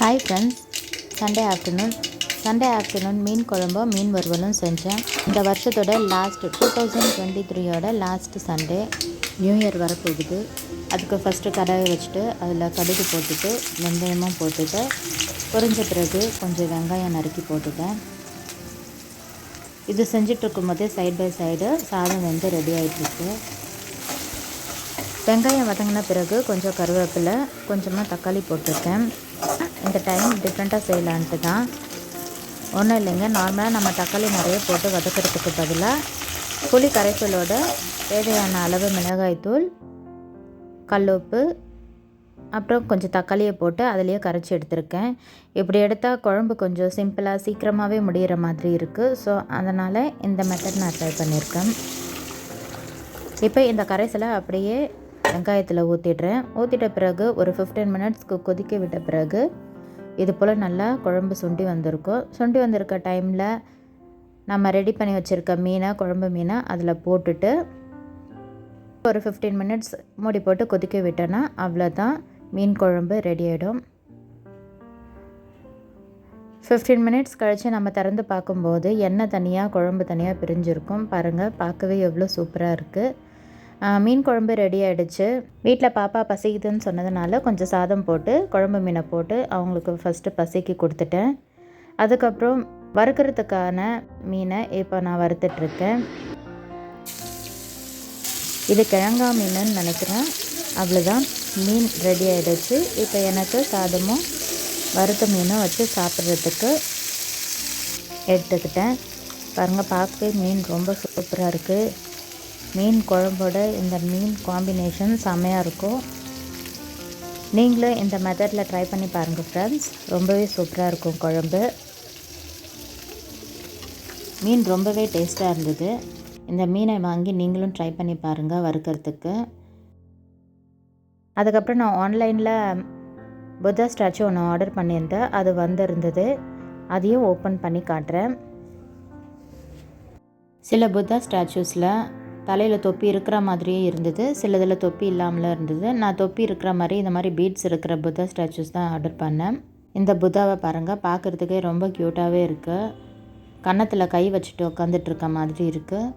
Hi friends Sunday afternoon Sunday afternoon மீன் குழம்பும் மீன் வறுவலும் செஞ்சேன். இந்த வருஷத்தோட லாஸ்ட் டூ தௌசண்ட் டுவெண்ட்டி த்ரீயோட லாஸ்ட் சண்டே நியூ இயர் வரப்போகுது. அதுக்கு ஃபஸ்ட்டு கடாயை வச்சுட்டு அதில் கடுகு போட்டுட்டு வெந்தயமும் போட்டுட்டு பொரிஞ்ச பிறகு கொஞ்சம் வெங்காயம் நறுக்கி போட்டுட்டேன். இது செஞ்சிட்ருக்கும் போதே சைட் பை சைடு சாதம் வந்து ரெடி ஆகிட்டுருக்கு வெங்காயம் வதங்கின பிறகு கொஞ்சம் கருவேப்பிலை கொஞ்சமாக தக்காளி போட்டிருக்கேன். இந்த டைம் டிஃப்ரெண்ட்டாக செய்யலான்ட்டு தான். ஒன்றும் இல்லைங்க நார்மலாக நம்ம தக்காளி நிறைய போட்டு வதக்கிறதுக்கு பதிலாக புளி கரைசலோட தேவையான அளவு மிளகாய்த்தூள் கல்லுப்பு அப்புறம் கொஞ்சம் தக்காளியை போட்டு அதுலேயே கரைச்சி எடுத்திருக்கேன். இப்படி எடுத்தால் குழம்பு கொஞ்சம் சிம்பிளாக சீக்கிரமாகவே முடிகிற மாதிரி இருக்குது ஸோ அதனால் இந்த மெத்தட் நான் ட்ரை பண்ணியிருக்கேன் இப்போ இந்த கரைசலை அப்படியே வெங்காயத்தில் ஊற்றிடுறேன் ஊற்றிட்ட பிறகு ஒரு ஃபிஃப்டீன் மினிட்ஸ்க்கு கொதிக்க விட்ட பிறகு இது போல் நல்லா குழம்பு சுண்டி வந்திருக்கும் சுண்டி வந்திருக்க டைமில் நம்ம ரெடி பண்ணி வச்சுருக்க மீனை குழம்பு மீனை அதில் போட்டுட்டு ஒரு ஃபிஃப்டீன் மினிட்ஸ் மூடி போட்டு கொதிக்க விட்டோன்னா அவ்வளோதான். மீன் குழம்பு ரெடி ஆகிடும் ஃபிஃப்டீன் மினிட்ஸ் கழித்து நம்ம திறந்து பார்க்கும்போது எண்ணெய் தனியாக குழம்பு தனியாக பிரிஞ்சிருக்கும். பாருங்கள் பார்க்கவே எவ்வளோ சூப்பராக இருக்குது மீன் குழம்பு ரெடி ஆகிடுச்சு வீட்டில் பாப்பா பசிக்குதுன்னு சொன்னதுனால கொஞ்சம் சாதம் போட்டு குழம்பு மீனை போட்டு அவங்களுக்கு ஃபஸ்ட்டு பசிக்கு கொடுத்துட்டேன். அதுக்கப்புறம் வறுக்கிறதுக்கான மீனை இப்போ நான் வறுத்துட்ருக்கேன். இது கிழங்கா மீனுன்னு நினைக்கிறேன். அவ்வளோதான் மீன் ரெடி ஆகிடுச்சு இப்போ எனக்கு சாதமும் வறுத்த மீனும் வச்சு சாப்பிட்றதுக்கு எடுத்துக்கிட்டேன். பாருங்கள் பார்க்கவே மீன் ரொம்ப சூப்பராக இருக்குது மீன் குழம்போட இந்த மீன் காம்பினேஷன் செம்மையாக இருக்கும். நீங்களும் இந்த மெத்தடில் ட்ரை பண்ணி பாருங்கள் ஃப்ரெண்ட்ஸ் ரொம்பவே சூப்பராக இருக்கும் குழம்பு. மீன் ரொம்பவே டேஸ்ட்டாக இருந்தது. இந்த மீனை வாங்கி நீங்களும் ட்ரை பண்ணி பாருங்கள் வறுக்கிறதுக்கு. அதுக்கப்புறம் நான் ஆன்லைனில் புத்தா ஸ்டாச்சு ஒன்று ஆர்டர் பண்ணியிருந்தேன். அது வந்திருந்தது. அதையும் ஓப்பன் பண்ணி காட்டுறேன். சில புத்தா ஸ்டாச்சூஸில் தலையில் தொப்பி இருக்கிற மாதிரியே இருந்தது. சிலதில் தொப்பி இல்லாமலும் இருந்தது. நான் தொப்பி இருக்கிற மாதிரி இந்த மாதிரி பீட்ஸ் இருக்கிற புத்தா ஸ்டாச்சுஸ் தான் ஆர்டர் பண்ணேன். இந்த புத்தாவை பாருங்கள் பார்க்குறதுக்கே ரொம்ப க்யூட்டாகவே இருக்குது கன்னத்தில் கை வச்சுட்டு உட்காந்துட்டு இருக்க மாதிரி இருக்குது